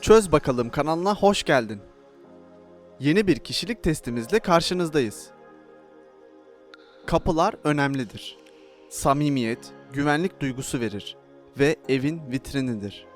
Çöz Bakalım kanalına hoş geldin. Yeni bir kişilik testimizle karşınızdayız. Kapılar önemlidir. Samimiyet, güvenlik duygusu verir ve evin vitrinidir.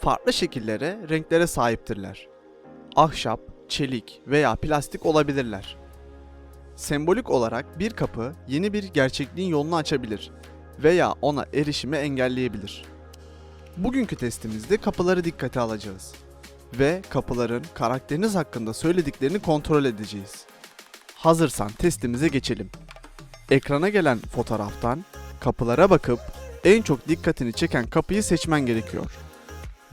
Farklı şekillere, renklere sahiptirler. Ahşap, çelik veya plastik olabilirler. Sembolik olarak bir kapı yeni bir gerçekliğin yolunu açabilir veya ona erişimi engelleyebilir. Bugünkü testimizde kapıları dikkate alacağız ve kapıların karakteriniz hakkında söylediklerini kontrol edeceğiz. Hazırsan testimize geçelim. Ekrana gelen fotoğraftan kapılara bakıp en çok dikkatini çeken kapıyı seçmen gerekiyor.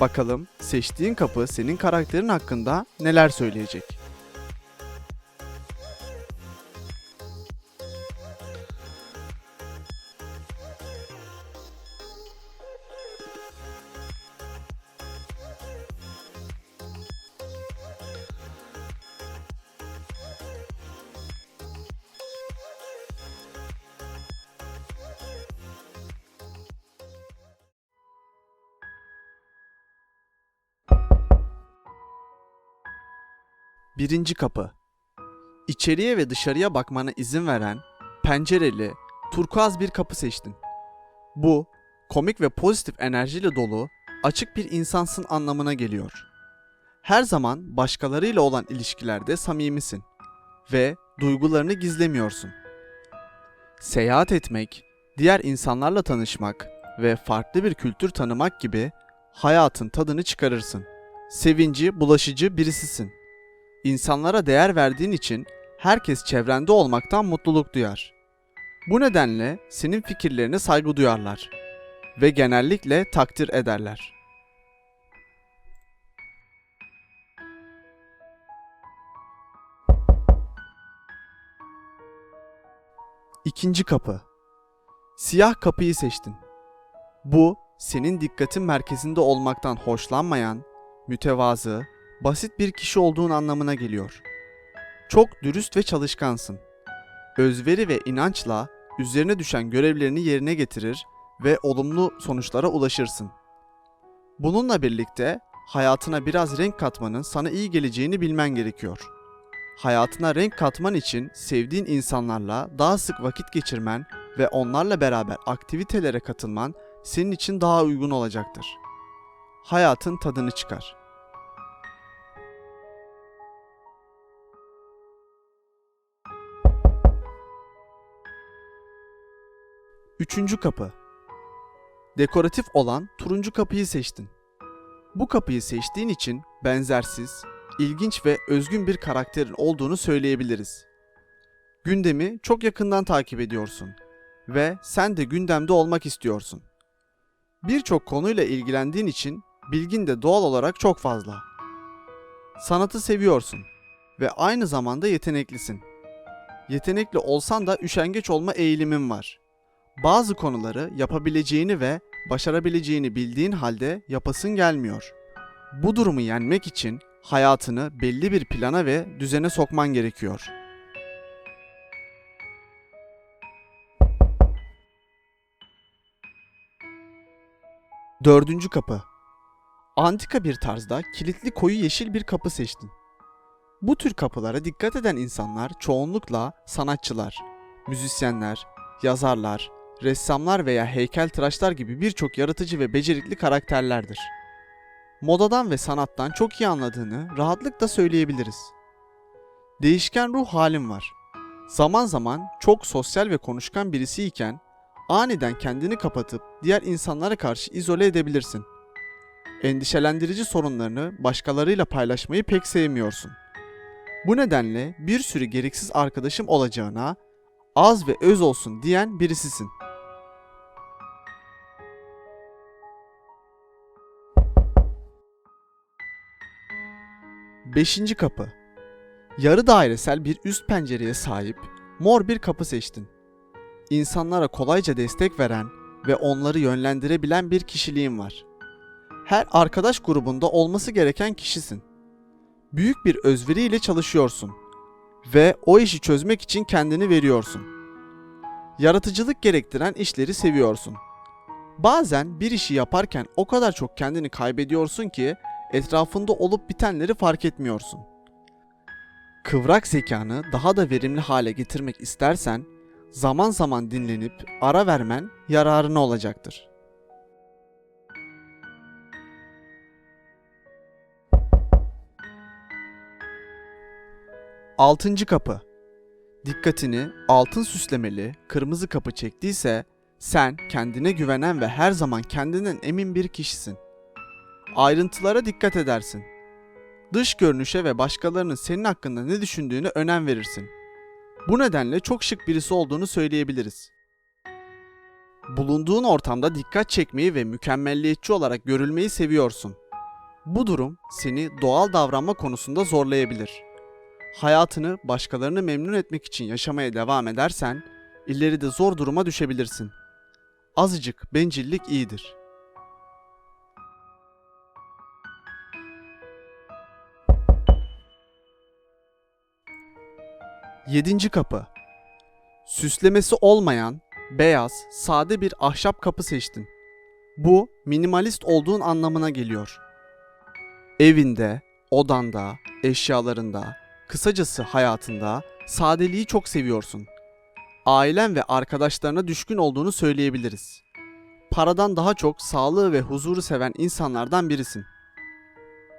Bakalım seçtiğin kapı senin karakterin hakkında neler söyleyecek? Birinci kapı. İçeriye ve dışarıya bakmana izin veren, pencereli, turkuaz bir kapı seçtin. Bu, komik ve pozitif enerjiyle dolu, açık bir insansın anlamına geliyor. Her zaman başkalarıyla olan ilişkilerde samimisin ve duygularını gizlemiyorsun. Seyahat etmek, diğer insanlarla tanışmak ve farklı bir kültür tanımak gibi hayatın tadını çıkarırsın. Sevinci, bulaşıcı birisisin. İnsanlara değer verdiğin için herkes çevrende olmaktan mutluluk duyar. Bu nedenle senin fikirlerine saygı duyarlar ve genellikle takdir ederler. İkinci kapı. Siyah kapıyı seçtin. Bu senin dikkatin merkezinde olmaktan hoşlanmayan, mütevazı, basit bir kişi olduğun anlamına geliyor. Çok dürüst ve çalışkansın. Özveri ve inançla üzerine düşen görevlerini yerine getirir ve olumlu sonuçlara ulaşırsın. Bununla birlikte hayatına biraz renk katmanın sana iyi geleceğini bilmen gerekiyor. Hayatına renk katman için sevdiğin insanlarla daha sık vakit geçirmen ve onlarla beraber aktivitelere katılman senin için daha uygun olacaktır. Hayatın tadını çıkar. Üçüncü kapı. Dekoratif olan turuncu kapıyı seçtin. Bu kapıyı seçtiğin için benzersiz, ilginç ve özgün bir karakterin olduğunu söyleyebiliriz. Gündemi çok yakından takip ediyorsun ve sen de gündemde olmak istiyorsun. Birçok konuyla ilgilendiğin için bilgin de doğal olarak çok fazla. Sanatı seviyorsun ve aynı zamanda yeteneklisin. Yetenekli olsan da üşengeç olma eğilimin var. Bazı konuları yapabileceğini ve başarabileceğini bildiğin halde yapasın gelmiyor. Bu durumu yenmek için hayatını belli bir plana ve düzene sokman gerekiyor. Dördüncü kapı. Antika bir tarzda kilitli koyu yeşil bir kapı seçtin. Bu tür kapılara dikkat eden insanlar çoğunlukla sanatçılar, müzisyenler, yazarlar, ressamlar veya heykeltıraşlar gibi birçok yaratıcı ve becerikli karakterlerdir. Modadan ve sanattan çok iyi anladığını rahatlıkla söyleyebiliriz. Değişken ruh halim var. Zaman zaman çok sosyal ve konuşkan birisiyken aniden kendini kapatıp diğer insanlara karşı izole edebilirsin. Endişelendirici sorunlarını başkalarıyla paylaşmayı pek sevmiyorsun. Bu nedenle bir sürü gereksiz arkadaşım olacağına az ve öz olsun diyen birisisin. Beşinci kapı. Yarı dairesel bir üst pencereye sahip mor bir kapı seçtin. İnsanlara kolayca destek veren ve onları yönlendirebilen bir kişiliğin var. Her arkadaş grubunda olması gereken kişisin. Büyük bir özveriyle çalışıyorsun ve o işi çözmek için kendini veriyorsun. Yaratıcılık gerektiren işleri seviyorsun. Bazen bir işi yaparken o kadar çok kendini kaybediyorsun ki etrafında olup bitenleri fark etmiyorsun. Kıvrak zekanı daha da verimli hale getirmek istersen zaman zaman dinlenip ara vermen yararına olacaktır. Altıncı kapı. Dikkatini altın süslemeli kırmızı kapı çektiyse sen kendine güvenen ve her zaman kendinden emin bir kişisin. Ayrıntılara dikkat edersin. Dış görünüşe ve başkalarının senin hakkında ne düşündüğüne önem verirsin. Bu nedenle çok şık birisi olduğunu söyleyebiliriz. Bulunduğun ortamda dikkat çekmeyi ve mükemmelliyetçi olarak görülmeyi seviyorsun. Bu durum seni doğal davranma konusunda zorlayabilir. Hayatını başkalarını memnun etmek için yaşamaya devam edersen ileride zor duruma düşebilirsin. Azıcık bencillik iyidir. Yedinci kapı. Süslemesi olmayan, beyaz, sade bir ahşap kapı seçtin. Bu minimalist olduğun anlamına geliyor. Evinde, odanda, eşyalarında, kısacası hayatında sadeliği çok seviyorsun. Ailen ve arkadaşlarına düşkün olduğunu söyleyebiliriz. Paradan daha çok sağlığı ve huzuru seven insanlardan birisin.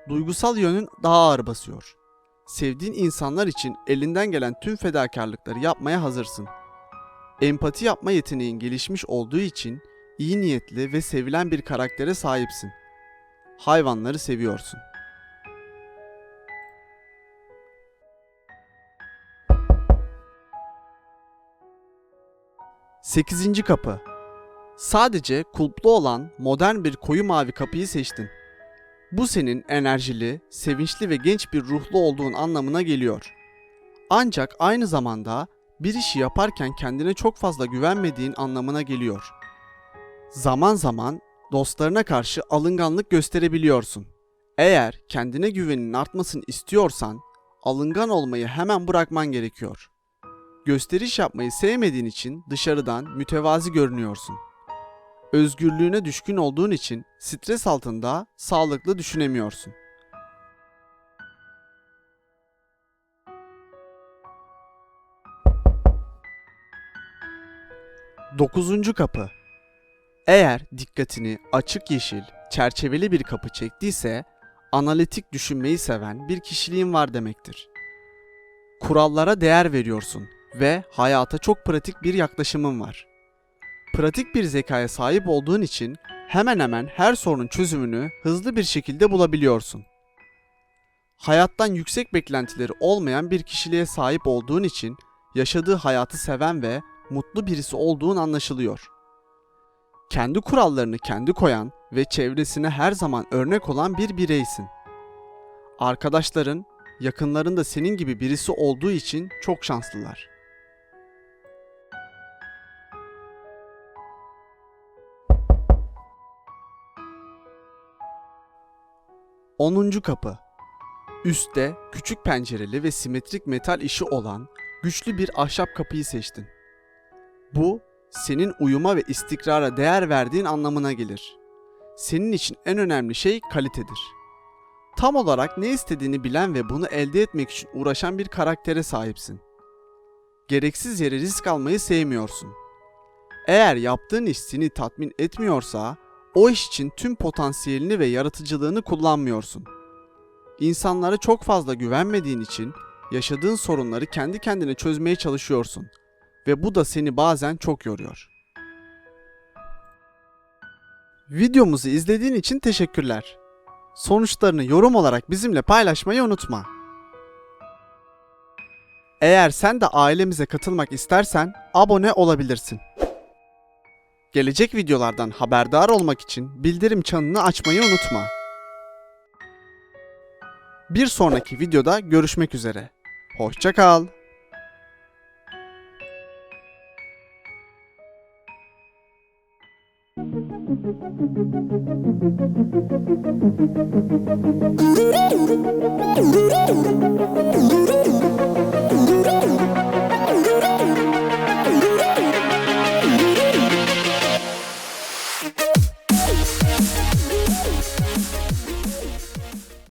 Duygusal yönün daha ağır basıyor. Sevdiğin insanlar için elinden gelen tüm fedakarlıkları yapmaya hazırsın. Empati yapma yeteneğin gelişmiş olduğu için iyi niyetli ve sevilen bir karaktere sahipsin. Hayvanları seviyorsun. Sekizinci kapı. Sadece kulplu olan modern bir koyu mavi kapıyı seçtin. Bu senin enerjili, sevinçli ve genç bir ruhlu olduğun anlamına geliyor. Ancak aynı zamanda bir işi yaparken kendine çok fazla güvenmediğin anlamına geliyor. Zaman zaman dostlarına karşı alınganlık gösterebiliyorsun. Eğer kendine güvenin artmasını istiyorsan alıngan olmayı hemen bırakman gerekiyor. Gösteriş yapmayı sevmediğin için dışarıdan mütevazi görünüyorsun. Özgürlüğüne düşkün olduğun için stres altında sağlıklı düşünemiyorsun. Dokuzuncu kapı. Eğer dikkatini açık yeşil, çerçeveli bir kapı çektiyse, analitik düşünmeyi seven bir kişiliğin var demektir. Kurallara değer veriyorsun ve hayata çok pratik bir yaklaşımın var. Pratik bir zekaya sahip olduğun için hemen hemen her sorunun çözümünü hızlı bir şekilde bulabiliyorsun. Hayattan yüksek beklentileri olmayan bir kişiliğe sahip olduğun için yaşadığı hayatı seven ve mutlu birisi olduğun anlaşılıyor. Kendi kurallarını kendi koyan ve çevresine her zaman örnek olan bir bireysin. Arkadaşların, yakınların da senin gibi birisi olduğu için çok şanslılar. Onuncu kapı. Üstte küçük pencereli ve simetrik metal işi olan güçlü bir ahşap kapıyı seçtin. Bu senin uyuma ve istikrara değer verdiğin anlamına gelir. Senin için en önemli şey kalitedir. Tam olarak ne istediğini bilen ve bunu elde etmek için uğraşan bir karaktere sahipsin. Gereksiz yere risk almayı sevmiyorsun. Eğer yaptığın iş seni tatmin etmiyorsa, o iş için tüm potansiyelini ve yaratıcılığını kullanmıyorsun. İnsanlara çok fazla güvenmediğin için yaşadığın sorunları kendi kendine çözmeye çalışıyorsun ve bu da seni bazen çok yoruyor. Videomuzu izlediğin için teşekkürler. Sonuçlarını yorum olarak bizimle paylaşmayı unutma. Eğer sen de ailemize katılmak istersen abone olabilirsin. Gelecek videolardan haberdar olmak için bildirim çanını açmayı unutma. Bir sonraki videoda görüşmek üzere. Hoşça kal. Thank you.